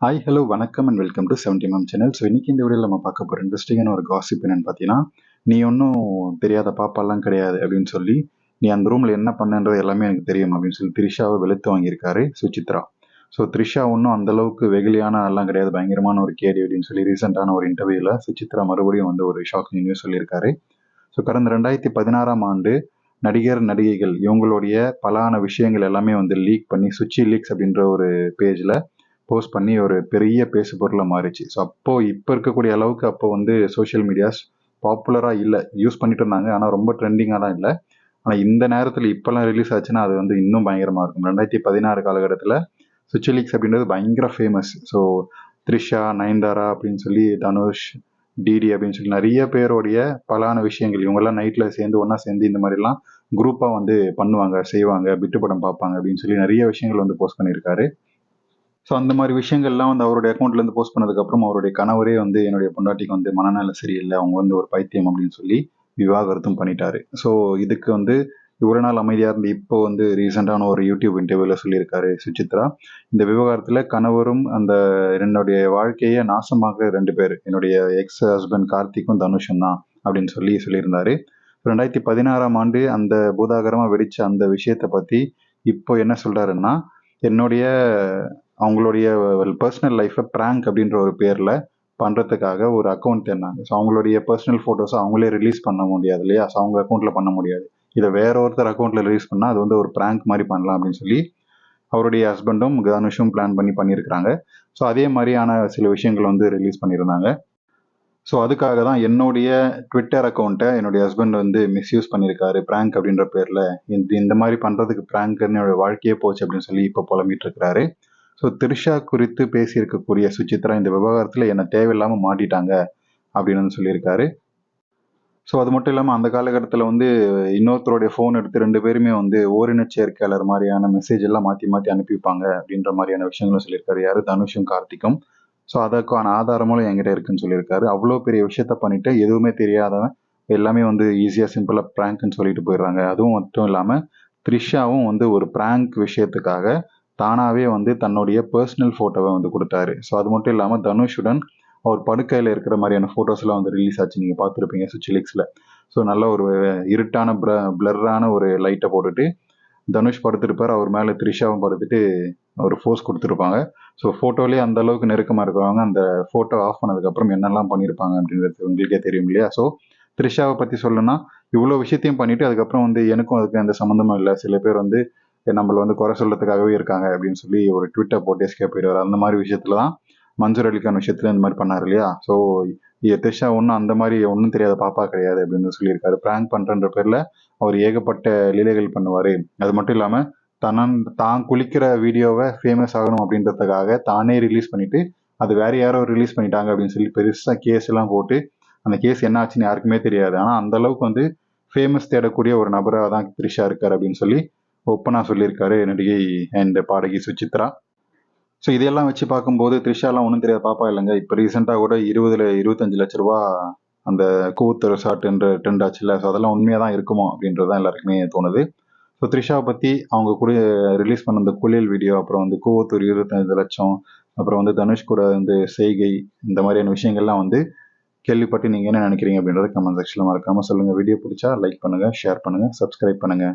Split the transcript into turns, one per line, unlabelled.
Hi hello வணக்கம் and welcome to seventy ma'am channel so இன்னைக்கு இந்த வீடியோவில் நம்ம பார்க்க போகிற இன்ட்ரெஸ்டிங்கான ஒரு காசிப் என்னன்னு பார்த்தீங்கன்னா நீ ஒன்றும் தெரியாத பாப்பாலாம் கிடையாது அப்படின்னு சொல்லி நீ அந்த ரூமில் என்ன பண்ணன்றது எல்லாமே எனக்கு தெரியும் அப்படின்னு சொல்லி த்ரிஷாவை வெளுத்து வாங்கியிருக்காரு சுசித்ரா. ஸோ த்ரிஷா ஒன்றும் அந்த அளவுக்கு வெகுலியான எல்லாம் கிடையாது. பயங்கரமான ஒரு கேடி அப்படின்னு சொல்லி ரீசெண்டான ஒரு இன்டர்வியூவில் சுசித்ரா மறுபடியும் வந்து ஒரு ஷாக்கிங் நியூஸ் சொல்லியிருக்காரு. ஸோ கடந்த ரெண்டாயிரத்தி பதினாறாம் ஆண்டு நடிகர் நடிகைகள் இவங்களுடைய பலான விஷயங்கள் எல்லாமே வந்து லீக் பண்ணி சுச்சி லீக்ஸ் அப்படின்ற ஒரு பேஜில் போஸ்ட் பண்ணி ஒரு பெரிய பேசு பொருளாக மாறிச்சு. ஸோ அப்போது இப்போ இருக்கக்கூடிய அளவுக்கு அப்போ வந்து சோஷியல் மீடியாஸ் பாப்புலராக இல்லை. யூஸ் பண்ணிட்டு இருந்தாங்க. ஆனால் ரொம்ப ட்ரெண்டிங்காக தான் இல்லை. ஆனால் இந்த நேரத்தில் இப்போல்லாம் ரிலீஸ் ஆச்சுன்னா அது வந்து இன்னும் பயங்கரமாக இருக்கும். ரெண்டாயிரத்தி பதினாறு காலகட்டத்தில் சுச்சி லீக்ஸ் அப்படின்றது பயங்கர ஃபேமஸ் ஸோ த்ரிஷா நயன்தாரா அப்படின்னு சொல்லி தனுஷ் டிடி அப்படின்னு சொல்லி நிறைய பேருடைய பலான விஷயங்கள் இவங்கெல்லாம் நைட்டில் சேர்ந்து ஒன்றா சேர்ந்து இந்த மாதிரிலாம் குரூப்பாக வந்து பண்ணுவாங்க செய்வாங்க விட்டு படம் பார்ப்பாங்க அப்படின்னு சொல்லி நிறைய விஷயங்கள் வந்து போஸ்ட் பண்ணியிருக்காரு. ஸோ அந்த மாதிரி விஷயங்கள்லாம் வந்து அவருடைய அக்கௌண்ட்லேருந்து போஸ்ட் பண்ணதுக்கப்புறம் அவருடைய கணவரே வந்து என்னுடைய பொண்டாட்டிக்கு வந்து மனநல சரியில்லை. அவங்க வந்து ஒரு பைத்தியம் அப்படின்னு சொல்லி விவாகரத்தும் பண்ணிட்டாரு. ஸோ இதுக்கு வந்து இவ்வளோ நாள் அமைதியாக இருந்து இப்போ வந்து ரீசெண்டான ஒரு யூடியூப் இன்டர்வியூவில் சொல்லியிருக்காரு சுசித்ரா. இந்த விவகாரத்தில் கணவரும் அந்த என்னுடைய வாழ்க்கையை நாசமாக ரெண்டு பேர் என்னுடைய எக்ஸ் ஹஸ்பண்ட் கார்த்திக்கும் தனுஷும் தான் அப்படின்னு சொல்லி சொல்லியிருந்தாரு. ரெண்டாயிரத்தி பதினாறாம் ஆண்டு அந்த பூதாகரமாக வெடித்த அந்த விஷயத்தை பற்றி இப்போ என்ன சொல்கிறாருன்னா என்னுடைய அவங்களுடைய பர்சனல் லைஃப்பை ப்ராங்க் அப்படின்ற ஒரு பேரில் பண்ணுறதுக்காக ஒரு அக்கௌண்ட் தேடினாங்க. ஸோ அவங்களுடைய பர்சனல் ஃபோட்டோஸை அவங்களே ரிலீஸ் பண்ண முடியாது இல்லையா? ஸோ அவங்க அக்கௌண்ட்டில் பண்ண முடியாது. இதை வேற ஒருத்தர் அக்கௌண்ட்டில் ரிலீஸ் பண்ணால் அது வந்து ஒரு ப்ராங்க் மாதிரி பண்ணலாம் அப்படின்னு சொல்லி அவருடைய ஹஸ்பண்டும் தனுஷும் பிளான் பண்ணி பண்ணியிருக்கிறாங்க. ஸோ அதே மாதிரியான சில விஷயங்கள் வந்து ரிலீஸ் பண்ணியிருந்தாங்க. ஸோ அதுக்காக தான் என்னுடைய ட்விட்டர் அக்கௌண்ட்டை என்னுடைய ஹஸ்பண்ட் வந்து மிஸ்யூஸ் பண்ணியிருக்காரு. ப்ராங்க் அப்படின்ற பேரில். இந்த இந்த மாதிரி பண்ணுறதுக்கு ப்ராங்க் என்னுடைய வாழ்க்கையே போச்சு அப்படின்னு சொல்லி இப்போ புலம்பிட்டு இருக்கிறாரு. ஸோ த்ரிஷா குறித்து பேசியிருக்கக்கூடிய சுச்சித்ரா இந்த விவகாரத்தில் என்னை தேவையில்லாமல் மாட்டிட்டாங்க அப்படின்னு வந்து சொல்லியிருக்காரு. ஸோ அது மட்டும் இல்லாமல் அந்த காலகட்டத்தில் வந்து இன்னொருத்தருடைய ஃபோன் எடுத்து ரெண்டு பேருமே வந்து ஓரின சேர்க்கையாளர் மாதிரியான மெசேஜ் எல்லாம் மாற்றி மாற்றி அனுப்பிப்பாங்க அப்படின்ற மாதிரியான விஷயங்களும் சொல்லியிருக்காரு. யார்? தனுஷும் கார்த்திக்கும். ஸோ அதற்கான ஆதாரமும் என்கிட்ட இருக்குன்னு சொல்லியிருக்காரு. அவ்வளோ பெரிய விஷயத்த பண்ணிட்டு எதுவுமே தெரியாதவன் எல்லாமே வந்து ஈஸியாக சிம்பிளாக ப்ராங்க்னு சொல்லிட்டு போயிடுறாங்க. அதுவும் மட்டும் இல்லாமல் த்ரிஷாவும் வந்து ஒரு ப்ராங்க் விஷயத்துக்காக தானாகவே வந்து தன்னுடைய பர்சனல் ஃபோட்டோவை வந்து கொடுத்தாரு. ஸோ அது மட்டும் இல்லாமல் தனுஷுடன் அவர் படுக்கையில் இருக்கிற மாதிரியான ஃபோட்டோஸ்லாம் வந்து ரிலீஸ் ஆச்சு. நீங்கள் பார்த்துருப்பீங்க சுச்சிலிக்ஸில் ஸோ நல்ல ஒரு இருட்டான ப்ர பிளர்ரான ஒரு லைட்டை போட்டுட்டு தனுஷ் படுத்திருப்பார். அவர் மேலே த்ரிஷாவும் படுத்துட்டு ஒரு ஃபோர்ஸ் கொடுத்துருப்பாங்க. ஸோ ஃபோட்டோலேயே அந்த அளவுக்கு நெருக்கமாக இருக்கிறவங்க அந்த ஃபோட்டோ ஆஃப் பண்ணதுக்கப்புறம் என்னெல்லாம் பண்ணியிருப்பாங்க அப்படின்றது உங்களுக்கே தெரியும் இல்லையா? ஸோ த்ரிஷாவை பற்றி சொல்லணும்னா இவ்வளோ விஷயத்தையும் பண்ணிவிட்டு அதுக்கப்புறம் வந்து எனக்கும் அதுக்கு எந்த சம்மந்தமும் இல்லை. சில பேர் வந்து நம்மளை வந்து குறை சொல்றதுக்காகவே இருக்காங்க அப்படின்னு சொல்லி ஒரு ட்விட்டர் போட்டு எஸ்கே போயிடுவார் அந்த மாதிரி விஷயத்துல தான் மன்சூர் அலிகான் விஷயத்துல இந்த மாதிரி பண்ணார் இல்லையா? ஸோ த்ரிஷா ஒன்றும் அந்த மாதிரி ஒன்றும் தெரியாத பாப்பா கிடையாது அப்படின்னு சொல்லியிருக்காரு. பிராங்க் பண்ணுறன்ற பேரில் அவர் ஏகப்பட்ட லீலைகள் பண்ணுவார். அது மட்டும் இல்லாமல் தனன் தான் குளிக்கிற வீடியோவை ஃபேமஸ் ஆகணும் அப்படின்றதுக்காக தானே ரிலீஸ் பண்ணிட்டு அது வேற யாரோ ரிலீஸ் பண்ணிட்டாங்க அப்படின்னு சொல்லி பெருசாக கேஸ் எல்லாம் போட்டு அந்த கேஸ் என்ன ஆச்சுன்னு யாருக்குமே தெரியாது. ஆனால் அந்த அளவுக்கு வந்து ஃபேமஸ் தேடக்கூடிய ஒரு நபராக தான் த்ரிஷா இருக்கார் அப்படின்னு சொல்லி ஓப்பனாக சொல்லியிருக்காரு நடிகை அண்ட் பாடகி சுச்சித்ரா ஸோ இதையெல்லாம் வச்சு பார்க்கும்போது த்ரிஷாலாம் ஒன்றும் தெரியாத பாப்பா இல்லைங்க. இப்போ ரீசெண்டாக கூட இருபதுல இருபத்தஞ்சு லட்ச ரூபா அந்த கூத்து ரெசார்ட்ன்ற ட்ரெண்ட் ஆச்சுல ஸோ அதெல்லாம் உண்மையாக தான் இருக்குமோ அப்படின்றது தான் எல்லாருக்குமே தோணுது. ஸோ த்ரிஷாவை பற்றி அவங்க கூட ரிலீஸ் பண்ண அந்த குளியல் வீடியோ அப்புறம் வந்து கூவத்தூர் இருபத்தஞ்சு லட்சம் அப்புறம் வந்து தனுஷ் கூட வந்து செய்கை இந்த மாதிரியான விஷயங்கள்லாம் வந்து கேள்விப்பட்டு நீங்கள் என்ன நினைக்கிறீங்க அப்படின்றத கமெண்ட் செக்ஷனில் மறக்காமல் சொல்லுங்கள் வீடியோ பிடிச்சா லைக் பண்ணுங்கள் ஷேர் பண்ணுங்கள் சப்ஸ்கிரைப் பண்ணுங்கள்